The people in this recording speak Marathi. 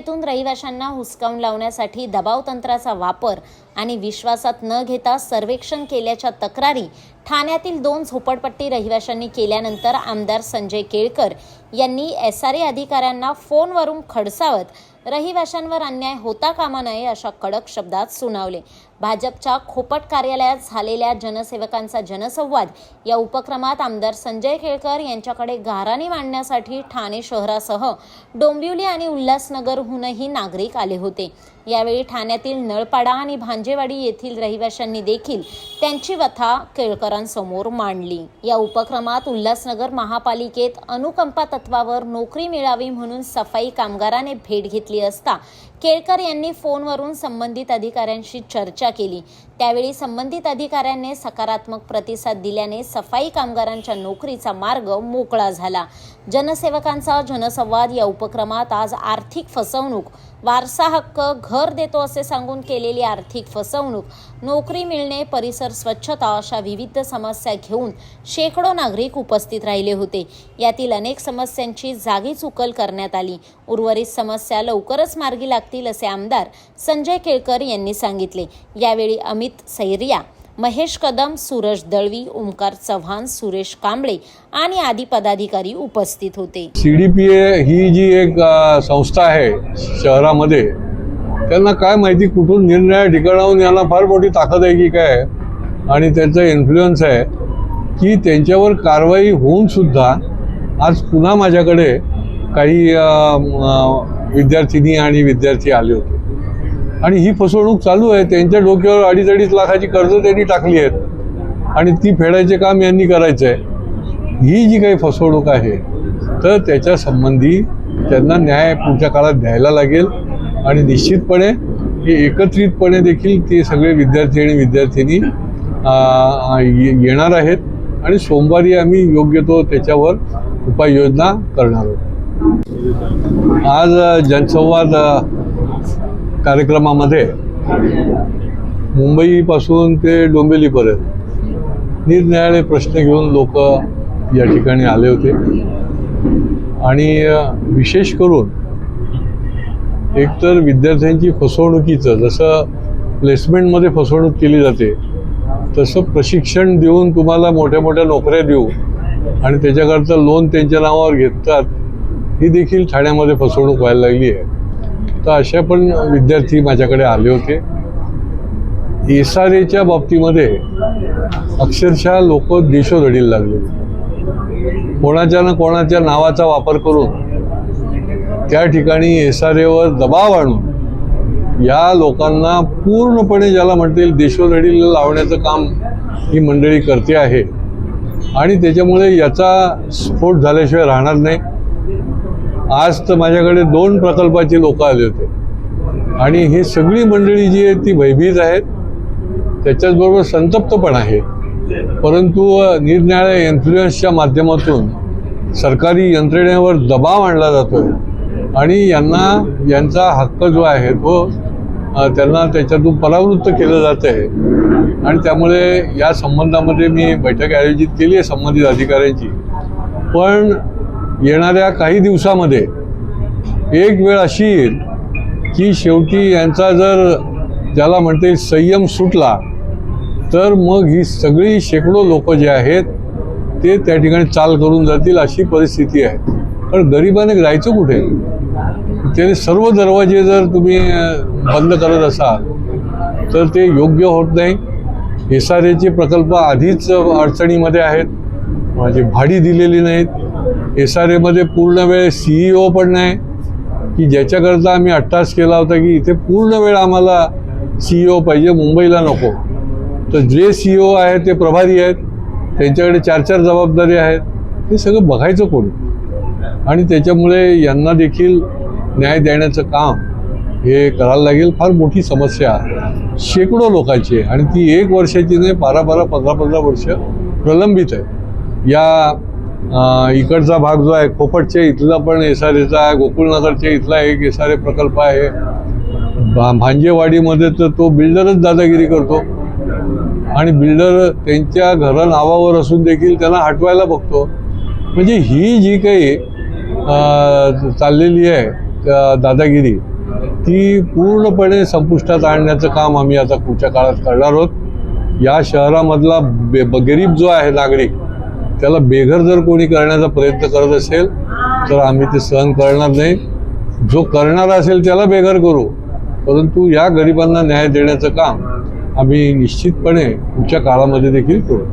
नगरपालिकेतून रहिवाशांना हुसकावून लावण्यासाठी दबाव तंत्राचा वापर आणि विश्वासात न घेता सर्वेक्षण केल्याच्या तक्रारी ठाण्यातील दोन झोपडपट्टी रहिवाशांनी केल्यानंतर आमदार संजय केळकर यांनी एस आर ए अधिकाऱ्यांना फोनवरून खडसावत रहिवाशांवर अन्याय होता कामा नये अशा कडक शब्दात सुनावले. भाजपच्या खोपट कार्यालयात झालेल्या जनसेवकांचा जनसंवाद या उपक्रमात आमदार संजय केळकर यांच्याकडे गाराणी मांडण्यासाठी ठाणे शहरासह डोंबिवली आणि उल्हासनगरहूनही नागरिक आले होते. यावेळी ठाण्यातील नळपाडा आणि भांजेवाडी येथील रहिवाशांनी देखील त्यांची व्यथा उमेदवारांसमोर मांडली. या उपक्रमात उल्हासनगर महापालिकेत अनुकंपा तत्वावर नोकरी मिळावी म्हणून सफाई कामगाराने भेट घेतली असता केळकर यांनी फोनवरून संबंधित अधिकाऱ्यांशी चर्चा केली. त्यावेळी संबंधित अधिकाऱ्यांनी सकारात्मक प्रतिसाद दिल्याने सफाई कामगारांच्या नोकरीचा मार्ग मोकळा झाला. जनसेवकांचा जनसंवाद या उपक्रमात आज आर्थिक फसवणूक वारसा हक्क घर देतो असे सांगून केलेली आर्थिक फसवणूक नोकरी मिळणे परिसर स्वच्छता अशा विविध समस्या घेऊन शेकडो नागरिक उपस्थित राहिले होते. यातील अनेक समस्यांची जागीच उकल करण्यात आली. उर्वरित समस्या लवकरच मार्गी लागतील असे आमदार संजय केळकर यांनी सांगितले. यावेळी अमित सैरिया महेश कदम सूरज दळवी ओमकार चव्हाण सुरेश कांबळे आणि आदी पदाधिकारी उपस्थित होते. सी डी पी ए ही जी एक संस्था आहे शहरामध्ये त्यांना काय माहिती कुठून निर्णय ठिकाणाहून यांना फार मोठी ताकद आहे की काय? आणि त्यांचा इन्फ्लुएन्स आहे की त्यांच्यावर कारवाई होऊन सुद्धा आज पुन्हा माझ्याकडे काही विद्यार्थिनी आणि विद्यार्थी आले होते. आणि ही फसवणूक चालू आहे. त्यांच्या डोक्यावर अडीच अडीच लाखाची कर्ज त्यांनी टाकली आहेत. आणि ती फेडायचे काम यांनी करायचं आहे. ही जी काही फसवणूक आहे तर त्याच्या संबंधी त्यांना न्याय पुढच्या काळात द्यायला लागेल. आणि निश्चितपणे हे एकत्रितपणे देखील ते सगळे विद्यार्थी आणि विद्यार्थिनी ये- येणार आहेत. आणि सोमवारी आम्ही योग्य तो त्याच्यावर उपाययोजना करणार आहोत. आज जनसंवाद कार्यक्रमामध्ये मुंबईपासून ते डोंबिवलीपर्यंत निरनिराळे प्रश्न घेऊन लोक या ठिकाणी आले होते. आणि विशेष करून एकतर विद्यार्थ्यांची फसवणुकीचं जसं प्लेसमेंटमध्ये फसवणूक केली जाते तसं प्रशिक्षण देऊन तुम्हाला मोठ्या मोठ्या नोकऱ्या देऊ आणि त्याच्याकरता लोन त्यांच्या नावावर घेतात ही देखील ठाण्यामध्ये फसवणूक व्हायला लागली आहे. तर अशा पण विद्यार्थी माझ्याकडे आले होते. एस आर एच्या बाबतीमध्ये अक्षरशः लोक देशोधडीला लागले. कोणाच्या ना कोणाच्या नावाचा वापर करून त्या ठिकाणी एस आर एवर दबाव आणून या लोकांना पूर्णपणे ज्याला म्हणता येईल देशोधडीला लावण्याचं काम ही मंडळी करते आहे. आणि त्याच्यामुळे याचा स्फोट झाल्याशिवाय राहणार नाही. आज तर माझ्याकडे दोन प्रकल्पाची लोक आले होते. आणि ही सगळी मंडळी जी आहे ती भयभीत आहेत. त्याच्याचबरोबर संतप्त पण आहे परंतु अ, निरनिराळ्या इन्फ्लुएन्सच्या माध्यमातून सरकारी यंत्रणेवर दबाव आणला जातो आणि यांना यांचा हक्क जो आहे तो त्यांना त्याच्यातून परावृत्त केलं जात आहे आणि त्यामुळे या संबंधामध्ये मी बैठक आयोजित केली आहे संबंधित अधिकाऱ्यांची. पण येणाऱ्या काही दिवसामध्ये एक वेळ अशी येईल की शेवटी यांचा जर ज्याला म्हणते संयम सुटला तर मग ही सगळी शेकडो लोक जे आहेत ते त्या ठिकाणी चाल करून जातील अशी परिस्थिती आहे. पण गरिबाने जायचं कुठे? त्याने सर्व दरवाजे जर तुम्ही बंद करत असाल तर ते योग्य होत नाही. एस आर एचे प्रकल्प आधीच अडचणीमध्ये आहेत. म्हणजे भाडी दिलेली नाहीत. एस आर एमध्ये पूर्ण वेळ सी ई ओ पण नाही की ज्याच्याकरता आम्ही अट्टास केला होता की इथे पूर्ण वेळ आम्हाला सी ई ओ पाहिजे मुंबईला नको. तर जे सी ओ आहेत ते प्रभारी आहेत त्यांच्याकडे चार चार जबाबदारी आहेत हे सगळं बघायचं कोण? आणि त्याच्यामुळे यांना देखील न्याय देण्याचं काम हे करायला लागेल. फार मोठी समस्या. शेकडो लोकांची आहे. आणि ती एक वर्षाची नाही बारा बारा पंधरा पंधरा वर्ष प्रलंबित आहे. या इकडचा भाग जो आहे खोपटच्या इथला पण एस आर एचा आहे गोकुळनगरच्या इथला एक एस आर ए प्रकल्प आहे. भा भांजेवाडीमध्ये तर तो बिल्डरच दादागिरी करतो. आणि बिल्डर त्यांच्या घरा नावावर असून देखील त्यांना हटवायला बघतो. म्हणजे ही जी काही चाललेली आहे दादागिरी ती पूर्णपणे संपुष्टात आणण्याचं काम आम्ही आता पुढच्या काळात करणार आहोत. या शहरामधला बे ब- गरीब जो आहे नागरिक त्याला बेघर जर कोणी करण्याचा प्रयत्न करत असेल तर आम्ही ते सहन करणार नाही. जो करणारा असेल त्याला बेघर करू. परंतु या गरिबांना न्याय देण्याचं काम आम्ही निश्चितपणे पुढच्या काळामध्ये देखील करू.